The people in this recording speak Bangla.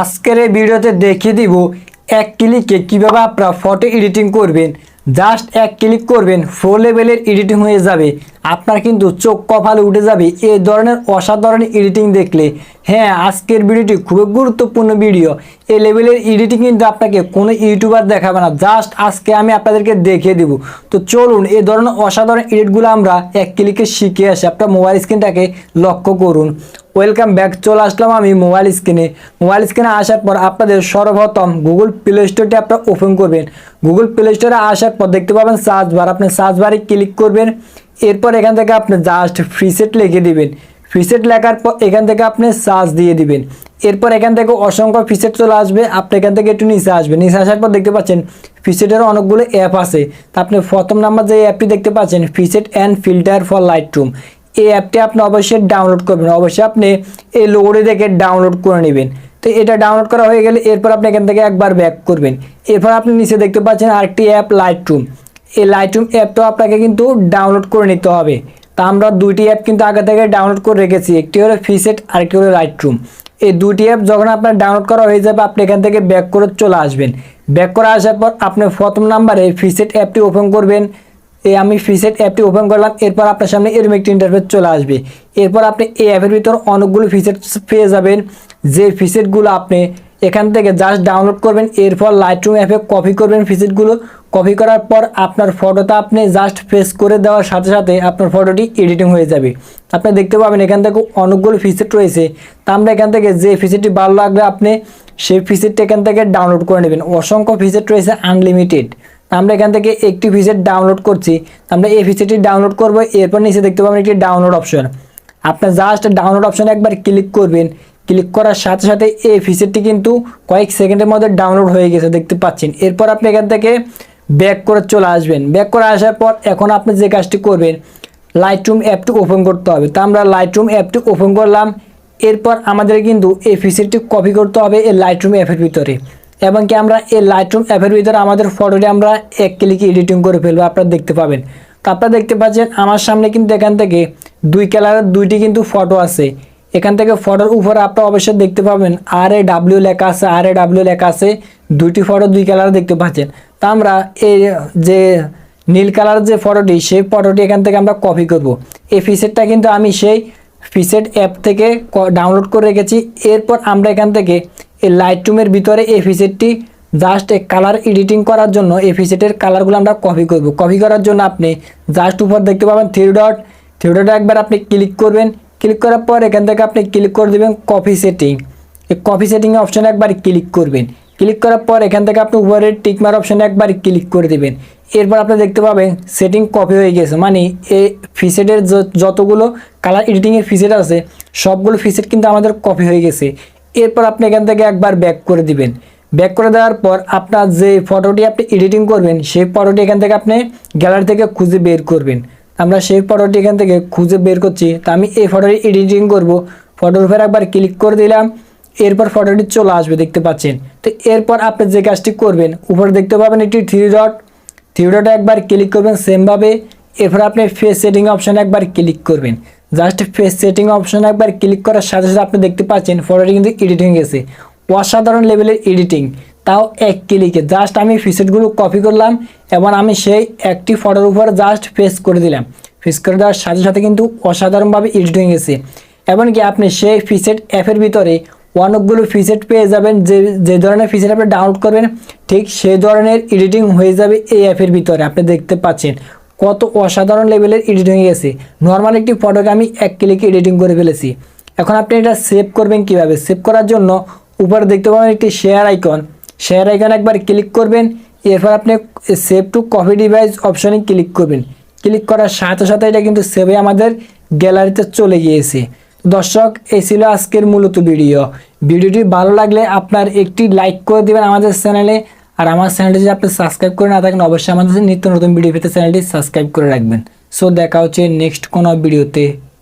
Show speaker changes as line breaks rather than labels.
আজকের এই ভিডিওতে দেখিয়ে দিব এক ক্লিকে কীভাবে আপনারা ফটো এডিটিং করবেন। জাস্ট এক ক্লিক করবেন ফোর লেভেলের এডিটিং হয়ে যাবে। আপনার কিন্তু চোখ কপালে উঠে যাবে এই ধরনের অসাধারণ এডিটিং দেখলে। হ্যাঁ আজকের ভিডিওটি খুবই গুরুত্বপূর্ণ ভিডিও এই লেভেলের এডিটিং কিন্তু আপনাকে কোনো ইউটিউবার দেখাবে না। জাস্ট আজকে আমি আপনাদেরকে দেখিয়ে দিব। তো চলুন এই ধরনের অসাধারণ এডিটগুলো আমরা এক ক্লিকে শিখে আসি। আপনার মোবাইল স্ক্রিনটাকে লক্ষ্য করুন। ওয়েলকাম ব্যাক চলে আসলাম আমি মোবাইল স্ক্রিনে মোবাইল স্ক্রিনে আসার পর আপনাদের সর্বপ্রথম গুগল প্লে স্টোরটি আপনারা ওপেন করবেন। গুগল প্লে স্টোরে আসার পর দেখতে পাবেন সার্চ বার আপনি সার্চ বারে ক্লিক করবেন। এরপর এখান থেকে আপনি জাস্ট ফ্রিসেট লিখে দিবেন। ফিসেট লেখার পর এখান থেকে আপনি সার্চ দিয়ে দিবেন। এরপর এখান থেকে অসংখ্য ফিসেট চলে আসবে। আপনি এখান থেকে একটু নিচে আসবে নিচে আসার পর দেখতে পাচ্ছেন ফিসেটের অনেকগুলো অ্যাপ আছে। তা আপনি প্রথম নাম্বার যে অ্যাপটি দেখতে পাচ্ছেন presets and filter for Lightroom এই অ্যাপটি আপনি অবশ্যই ডাউনলোড করবেন। অবশ্যই আপনি এই লোগোটি দেখে ডাউনলোড করে নেবেন। তো এটা ডাউনলোড করা হয়ে গেলে এরপর আপনি এখান থেকে একবার ব্যাক করবেন। এরপর আপনি নিচে দেখতে পাচ্ছেন আরেকটি অ্যাপ লাইট রুম এই লাইট রুম অ্যাপটাও আপনাকে কিন্তু ডাউনলোড করে নিতে হবে। তা আমরা দুইটি অ্যাপ কিন্তু আগে থেকে ডাউনলোড করে রেখেছি। একটি হলো ফিসেট আরেকটি হলো লাইট রুম এই দুটি অ্যাপ যখন আপনার ডাউনলোড করা হয়ে যাবে, আপনি এখান থেকে ব্যাক করে চলে আসবেন। ব্যাক করে আসার পর আপনি প্রথম নাম্বারে ফিসেট অ্যাপটি ওপেন করবেন। এই আমি ফিসেট অ্যাপটি ওপেন করলাম, এরপর আপনার সামনে এরকম একটি ইন্টারফেস চলে আসবে। এরপর আপনি এই অ্যাপের ভিতর অনেকগুলো ফিসেট পেয়ে যাবেন। যে ফিসেটগুলো আপনি এখান থেকে জাস্ট ডাউনলোড করবেন, এরপর লাইটরুম অ্যাপে কপি করবেন ফিসেটগুলো কপি করার পর আপনার ফটোটা আপনি জাস্ট ফেস করে দেওয়ার সাথে সাথে আপনার ফটোটি এডিটিং হয়ে যাবে। আপনি দেখতে পাবেন এখান থেকে অনেকগুলো ফিসেট রয়েছে। তা আমরা এখান থেকে যে ফিসেটটি ভালো লাগবে, আপনি সেই ফিসেটটি এখান থেকে ডাউনলোড করে নেবেন। অসংখ্য ফিসেট রয়েছে আনলিমিটেড আমরা এখান থেকে একটি ফিসেট ডাউনলোড করছি। আমরা এই ফিসেটটি ডাউনলোড করব, এরপর নিচে দেখতে পাবেন একটি ডাউনলোড অপশন আপনার জাস্ট ডাউনলোড অপশনে একবার ক্লিক করবেন। ক্লিক করার সাথে সাথে এই ফিচারটি কিন্তু কয়েক সেকেন্ডের মধ্যে ডাউনলোড হয়ে গেছে, দেখতে পাচ্ছেন। এরপর আপনি এখান থেকে ব্যাক করে চলে আসবেন। ব্যাক করে আসার পর এখন আপনি যে কাজটি করবেন লাইটরুম অ্যাপটি ওপেন করতে হবে। তা আমরা লাইটরুম অ্যাপটি ওপেন করলাম। এরপর আমাদের কিন্তু এই ফিচারটি কপি করতে হবে এই লাইটরুম অ্যাপের ভিতরে। এবং কি আমরা এই লাইটরুম অ্যাপের ভিতরে আমাদের ফটোটি আমরা এক ক্লিকে এডিটিং করে ফেলব, আপনারা দেখতে পাবেন। তো আপনারা দেখতে পাচ্ছেন, আমার সামনে কিন্তু এখান থেকে দুই কালারের দুইটি কিন্তু ফটো আছে। এখান থেকে ফটোর উপরে আপনারা অবশ্যই দেখতে পাবেন আর এ ডাব্লিউ লেখা আছে আর এ ডাব্লিউ লেখা আছে, দুইটি ফটো দুই কালার দেখতে পাচ্ছেন। তা আমরা এই যে নীল কালার যে ফটোটি, সেই ফটোটি এখান থেকে আমরা কপি করব। এই ফিসেটটা কিন্তু আমি সেই ফিসেট অ্যাপ থেকে ডাউনলোড করে রেখেছি। এরপর আমরা এখান থেকে এই লাইট রুমের ভিতরে এই ফিসেটটি জাস্ট কালার এডিটিং করার জন্য এই ফিসেটের কালারগুলো আমরা কপি করব। কপি করার জন্য আপনি জাস্ট উপর দেখতে পাবেন থ্রি ডট থ্রি ডট একবার আপনি ক্লিক করবেন। ক্লিক করার পর এখান থেকে আপনি ক্লিক করে দেবেন কপি সেটিং। এই কপি সেটিং অপশানে একবার ক্লিক করবেন। ক্লিক করার পর এখান থেকে আপনি উপরের টিকমার অপশানে একবার ক্লিক করে দেবেন। এরপর আপনি দেখতে পাবেন সেটিং কপি হয়ে গেছে। মানে এই ফিসেটের যতগুলো কালার এডিটিংয়ের ফিসেট আছে, সবগুলো ফিসেট কিন্তু আমাদের কপি হয়ে গেছে। এরপর আপনি এখান থেকে একবার ব্যাক করে দিবেন। ব্যাক করে দেওয়ার পর আপনার যে ফটোটি আপনি এডিটিং করবেন, সেই ফটোটি এখান থেকে আপনি গ্যালারি থেকে খুঁজে বের করবেন। আমরা সেই ফটোটি এখান থেকে খুঁজে বের করছি। তা আমি এই ফটোটি এডিটিং করব। ফটোর উপর একবার ক্লিক করে দিলাম। এরপর ফটোটি চলে আসবে, দেখতে পাচ্ছেন। তো এরপর আপনি যে কাজটি করবেন, উপরে দেখতে পাবেন একটি থ্রি ডট থ্রি ডটে একবার ক্লিক করবেন সেমভাবে এরপর আপনি ফেস সেটিং অপশানে একবার ক্লিক করবেন। জাস্ট ফেস সেটিং অপশানে একবার ক্লিক করার সাথে সাথে আপনি দেখতে পাচ্ছেন, ফটোটি কিন্তু এডিটিং গেছে। অসাধারণ লেভেলের এডিটিং তাও এক ক্লিকে জাস্ট আমি ফিসেটগুলো কপি করলাম এবং আমি সেই একটি ফটোর উপর জাস্ট ফেস করে দিলাম। ফেস করে দেওয়ার সাথে সাথে কিন্তু অসাধারণভাবে এডিট হয়ে গেছে। এমনকি আপনি সেই ফিসেট অ্যাপের ভিতরে অনেকগুলো ফিসেট পেয়ে যাবেন, যে যে ধরনের ফিসেট আপনি ডাউনলোড করবেন, ঠিক সেই ধরনের এডিটিং হয়ে যাবে এই অ্যাপের ভিতরে। আপনি দেখতে পাচ্ছেন কত অসাধারণ লেভেলের এডিটিং হয়ে গেছে। নর্মাল একটি ফটোকে আমি এক ক্লিকে এডিটিং করে ফেলেছি। এখন আপনি এটা সেভ করবেন কীভাবে? সেভ করার জন্য উপরে দেখতে পাবেন একটি শেয়ার আইকন শেয়ার আইকন একবার ক্লিক করবেন, এরপর আপনি সেভ টু কপি ডিভাইস অপশনে ক্লিক করবেন। ক্লিক করার সাথে সাথে এটা কিন্তু সেভে আমাদের গ্যালারিতে চলে গিয়েছে। দর্শক, এই ছিল আজকের মূলত ভিডিও ভিডিওটি ভালো লাগলে আপনার একটি লাইক করে দেবেন আমাদের চ্যানেলে আর আমার চ্যানেলটি যদি আপনি সাবস্ক্রাইব করে না থাকেন, অবশ্যই আমাদের নিত্য নতুন ভিডিও পেতে চ্যানেলটি সাবস্ক্রাইব করে রাখবেন। সো দেখা হচ্ছে নেক্সট কোনো ভিডিওতে